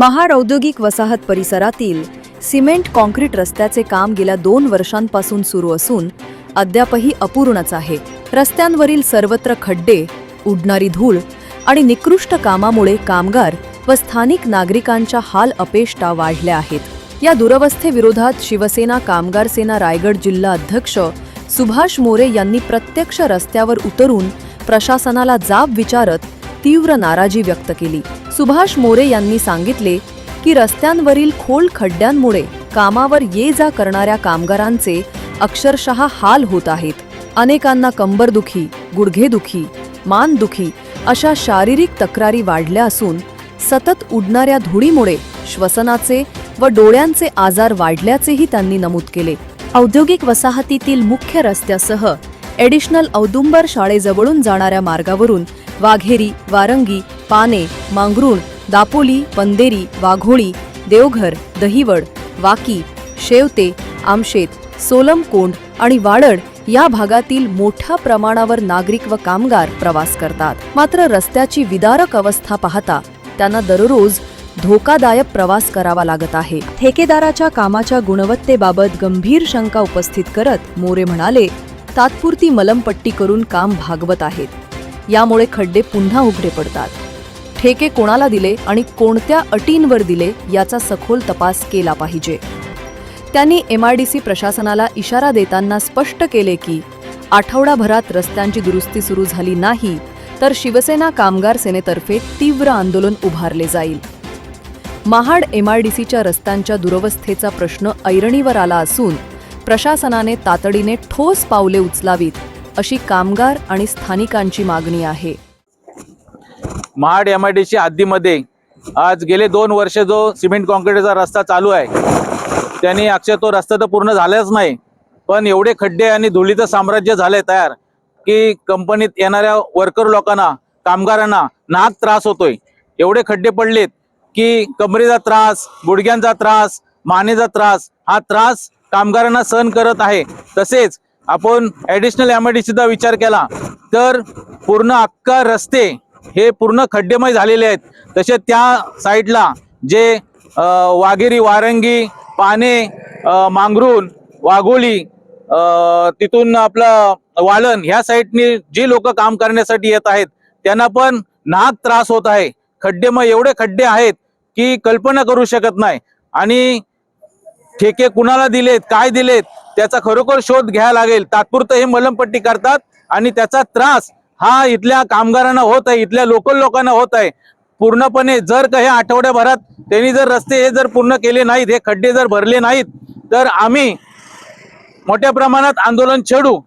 महाड औद्योगिक वसाहत परिसरातील सिमेंट कॉन्क्रीट रस्त्याचे काम गेल्या दोन वर्षांपासून सुरू असून अद्यापही अपूर्णच आहे. रस्त्यांवरील सर्वत्र खड्डे उडणारी धूळ आणि निकृष्ट कामामुळे कामगार व स्थानिक नागरिकांच्या हाल अपेष्टा वाढल्या आहेत. या दुरवस्थेविरोधात शिवसेना कामगार सेना रायगड जिल्हा अध्यक्ष सुभाष मोरे यांनी प्रत्यक्ष रस्त्यावर उतरून प्रशासनाला जाब विचारत तीव्र नाराजी व्यक्त केली. सुभाष मोरे यांनी सांगितले की रस्त्यांवरील खोल खड्ड्यांमुळे कामावर ये जा करणाऱ्या कामगारांचे अक्षरशः हाल होत आहेत. अनेकांना कंबरदुखी गुडघेदुखी मानदुखी अशा शारीरिक तक्रारी वाढल्या असून सतत उडणाऱ्या धुळीमुळे श्वसनाचे व डोळ्यांचे आजार वाढल्याचेही त्यांनी नमूद केले. औद्योगिक वसाहतीतील मुख्य रस्त्यासह एडिशनल औदुंबर शाळेजवळून जाणाऱ्या मार्गावरून वाघेरी वारंगी पाने मांगरुण दापोली पंदेरी वाघोळी देवघर दहिवड वाकी शेवते आमशेत सोलमकोंड आणि वाडड या भागातील मोठ्या प्रमाणावर नागरिक व कामगार प्रवास करतात. मात्र रस्त्याची विदारक अवस्था पाहता त्यांना दररोज धोकादायक प्रवास करावा लागत आहे. ठेकेदाराच्या कामाच्या गुणवत्तेबाबत गंभीर शंका उपस्थित करत मोरे म्हणाले तात्पुरती मलमपट्टी करून काम भागवत आहेत. यामुळे खड्डे पुन्हा उघडे पडतात. ठेके कोणाला दिले आणि कोणत्या अटींवर दिले याचा सखोल तपास केला पाहिजे. त्यांनी एमआयडीसी प्रशासनाला इशारा देताना स्पष्ट केले की आठवडाभरात रस्त्यांची दुरुस्ती सुरू झाली नाही तर शिवसेना कामगार सेनेतर्फे तीव्र आंदोलन उभारले जाईल. महाड एमआयडीसीच्या रस्त्यांच्या दुरवस्थेचा प्रश्न ऐरणीवर आला असून प्रशासनाने तातडीने ठोस पावले उचलावीत अशी कामगार आणि स्थानिकांची मागणी आहे. Mahad M I D C हद्दीमध्ये आज गेले दोन वर्ष जो सिमेंट कॉन्क्रीटचा रस्ता चालू आहे त्यांनी अक्षर तो रस्ता तर पूर्ण झालाच नाही पण एवढे खड्डे आणि धुळीचं साम्राज्य झालंय तयार की कंपनीत येणाऱ्या वर्कर लोकांना कामगारांना नाक त्रास होतोय. एवढे खड्डे पडलेत की कमरेचा त्रास गुडघ्यांचा त्रास मानेचा त्रास हा त्रास कामगारांना सहन करत आहे. तसेच आपण ॲडिशनल एम आय डी सीचा विचार केला तर पूर्ण अख्खा रस्ते हे पूर्ण खड्डेमय झालेले आहेत. तसे त्या साईडला जे वाघेरी वारंगी पाने मांगरूण वाघोली तिथून आपलं वाळण ह्या साईडनी जे लोक काम करण्यासाठी येत आहेत त्यांना पण नाक त्रास होत आहे. खड्डेमय एवढे खड्डे आहेत की कल्पना करू शकत नाही. आणि ठेके कुणाला दिलेत काय दिलेत त्याचा खरोखर शोध घ्यायला लागेल. तात्पुरतं हे मलमपट्टी करतात आणि त्याचा त्रास हा इथल्या कामगारांना होत आहे इथल्या लोकल लोकांना होत आहे. पूर्णपणे जर काही आठवड्याभरात त्यांनी जर रस्ते हे जर पूर्ण केले नाहीत हे खड्डे जर भरले नाहीत तर आम्ही मोठ्या प्रमाणात आंदोलन छेडू.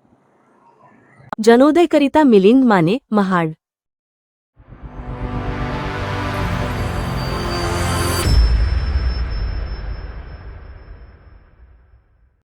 जनोदयकरिता मिलिंद माने महाड.